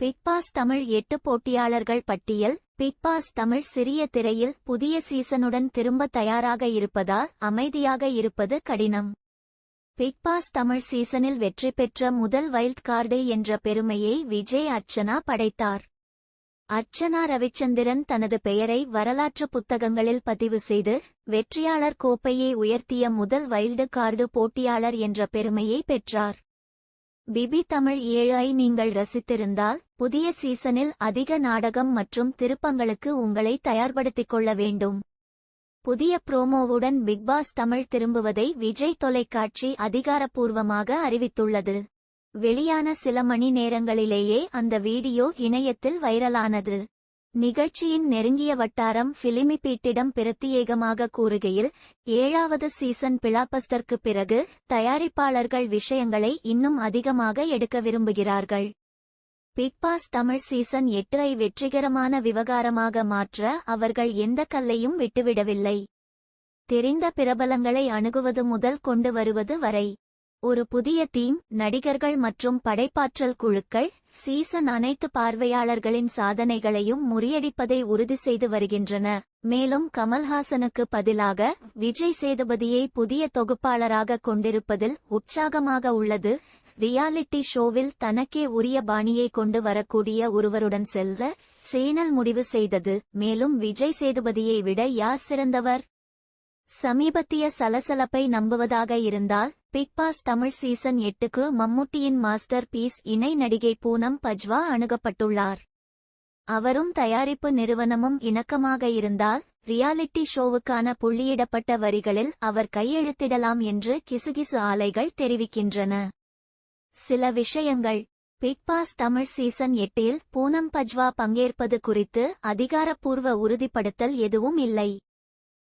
Big pass Tamil எட்டு போட்டியாளர்கள் பட்டியல் பிக் பாஸ் தமிழ் சிறிய திரையில் புதிய சீசனுடன் திரும்ப தயாராக இருப்பதால் அமைதியாக இருப்பது கடினம். பிக் பாஸ் தமிழ் சீசனில் வெற்றி பெற்ற முதல் வைல்ட் கார்டு என்ற பெருமையை விஜய் அர்ச்சனா படைத்தார். அர்ச்சனா ரவிச்சந்திரன் தனது பெயரை வரலாற்று புத்தகங்களில் பதிவு செய்து வெற்றியாளர் கோப்பையை உயர்த்திய முதல் வைல்டு கார்டு போட்டியாளர் என்ற பெருமையை பெற்றார். பிபி தமிழ் ஏழை நீங்கள் ரசித்திருந்தால் புதிய சீசனில் அதிக நாடகம் மற்றும் திருப்பங்களுக்கு உங்களை தயார்படுத்திக் கொள்ள வேண்டும். புதிய புரோமோவுடன் பிக்பாஸ் தமிழ் திரும்புவதை விஜய் தொலைக்காட்சி அதிகாரப்பூர்வமாக அறிவித்துள்ளது. வெளியான சில மணி நேரங்களிலேயே அந்த வீடியோ இணையத்தில் வைரலானது. நிகழ்ச்சியின் நெருங்கிய வட்டாரம் பிலிமிபீட்டிடம் பிரத்தியேகமாக கூறுகையில் ஏழாவது சீசன் பிளாபஸ்டர்க்கு பிறகு தயாரிப்பாளர்கள் விஷயங்களை இன்னும் அதிகமாக எடுக்க விரும்புகிறார்கள். பிக்பாஸ் தமிழ் சீசன் எட்டு ஐ வெற்றிகரமான விவகாரமாக மாற்ற அவர்கள் எந்த கல்லையும் விட்டுவிடவில்லை. தெரிந்த பிரபலங்களை அணுகுவது முதல் கொண்டு வருவது வரை. ஒரு புதிய தீம் நடிகர்கள் மற்றும் படைப்பாற்றல் குழுக்கள் சீசன் அனைத்து பார்வையாளர்களின் சாதனைகளையும் முறியடிப்பதை உறுதி செய்து வருகின்றன. மேலும் கமல்ஹாசனுக்கு பதிலாக விஜய் சேதுபதியை புதிய தொகுப்பாளராக கொண்டிருப்பதில் உற்சாகமாக உள்ளது. ரியாலிட்டி ஷோவில் தனக்கே உரிய பாணியை கொண்டு வரக்கூடிய ஒருவருடன் செல்ல சேனல் முடிவு செய்தது. மேலும் விஜய் சேதுபதியை விட யார் சிறந்தவர்? சமீபத்திய சலசலப்பை நம்புவதாக இருந்தால் பிக் பாஸ் தமிழ் சீசன் எட்டுக்கு மம்முட்டியின் மாஸ்டர் பீஸ் இணை நடிகை பூனம் பஜ்வா அணுகப்பட்டுள்ளார். அவரும் தயாரிப்பு நிறுவனமும் இணக்கமாக இருந்தால் ரியாலிட்டி ஷோவுக்கான புள்ளியிடப்பட்ட வரிகளில் அவர் கையெழுத்திடலாம் என்று கிசுகிசு ஆலைகள் தெரிவிக்கின்றன. சில விஷயங்கள். பிக் பாஸ் தமிழ் சீசன் எட்டில் பூனம் பஜ்வா பங்கேற்பது குறித்து அதிகாரப்பூர்வ உறுதிப்படுத்தல் எதுவும் இல்லை.